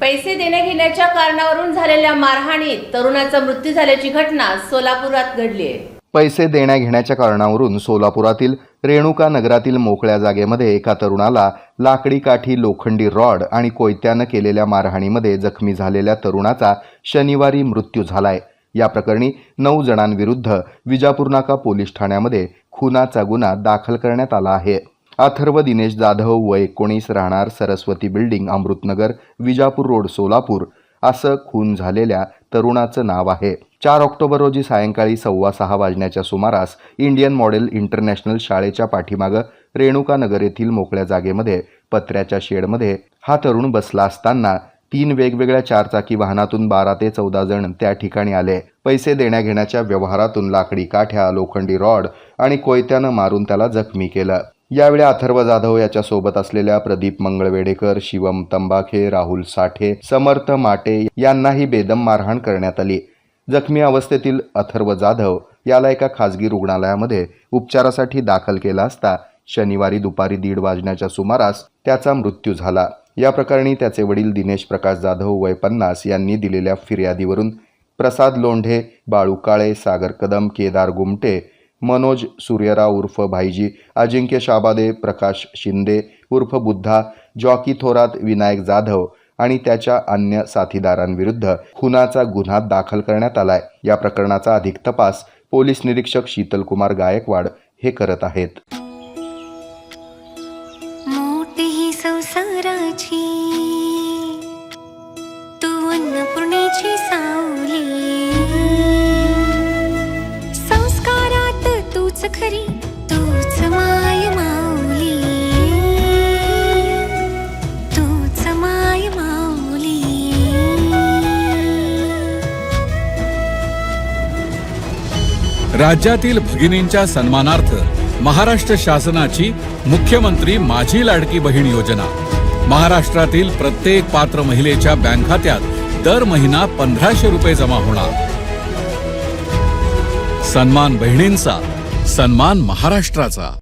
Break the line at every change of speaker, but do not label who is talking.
पैसे देण्याघेण्याच्या कारणावरून झालेल्या मारहाणीत तरुणाचा मृत्यू झाल्याची घटना सोलापुरात घडली आहे.
पैसे देण्याघेण्याच्या कारणावरून सोलापुरातील रेणुका नगरातील मोकळ्या जागेमध्ये एका तरुणाला लाकडी काठी लोखंडी रॉड आणि कोयत्यानं केलेल्या मारहाणीमध्ये जखमी झालेल्या तरुणाचा शनिवारी मृत्यू झालाय. या प्रकरणी नऊ जणांविरुद्ध विजापूर नाका पोलीस ठाण्यामध्ये खुनाचा गुन्हा दाखल करण्यात आला आहे. अथर्व दिनेश जाधव वय एकोणीस राहणार सरस्वती बिल्डिंग अमृतनगर विजापूर रोड सोलापूर असं खून झालेल्या तरुणाचं नाव आहे. चार ऑक्टोबर रोजी सायंकाळी सव्वा सहा वाजण्याच्या सुमारास इंडियन मॉडेल इंटरनॅशनल शाळेच्या पाठीमागं रेणुका नगर येथील मोकळ्या जागेमध्ये पत्र्याच्या शेडमध्ये हा तरुण बसला असताना तीन वेगवेगळ्या चारचाकी वाहनातून बारा ते चौदा जण त्या ठिकाणी आले. पैसे देण्याघेण्याच्या व्यवहारातून लाकडी काठ्या लोखंडी रॉड आणि कोयत्यानं मारून त्याला जखमी केलं. यावेळी अथर्व जाधव याच्या सोबत असलेल्या प्रदीप मंगळवेडेकर शिवम तंबाखे राहुल साठे समर्थ माटे यांनाही बेदम मारहाण करण्यात आली. जखमी अवस्थेतील अथर्व जाधव याला एका खासगी रुग्णालयामध्ये उपचारासाठी दाखल केला असता शनिवारी दुपारी दीड वाजण्याच्या सुमारास त्याचा मृत्यू झाला. या प्रकरणी त्याचे वडील दिनेश प्रकाश जाधव वय पन्नास यांनी दिलेल्या फिर्यादीवरून प्रसाद लोंढे बाळू काळे सागर कदम केदार गुमटे मनोज सूर्यराव उर्फ भाईजी अजिंक्य शाबादे प्रकाश शिंदे उर्फ बुद्धा जॉकी थोरात विनायक जाधव आणि त्याच्या अन्य साथीदारांविरुद्ध खुनाचा गुन्हा दाखल करण्यात आलाय. या प्रकरणाचा अधिक तपास पोलीस निरीक्षक शीतलकुमार गायकवाड हे करत आहेत.
संसाराची तू अन्नपूर्णेची सावली.
राज्यातील भगिनींच्या सन्मानार्थ महाराष्ट्र शासनाची मुख्यमंत्री माझी लाडकी बहीण योजना. महाराष्ट्रातील प्रत्येक पात्र महिलेच्या बँक खात्यात दर महिना पंधराशे रुपये जमा होणार. सन्मान बहिणींचा सन्मान महाराष्ट्राचा.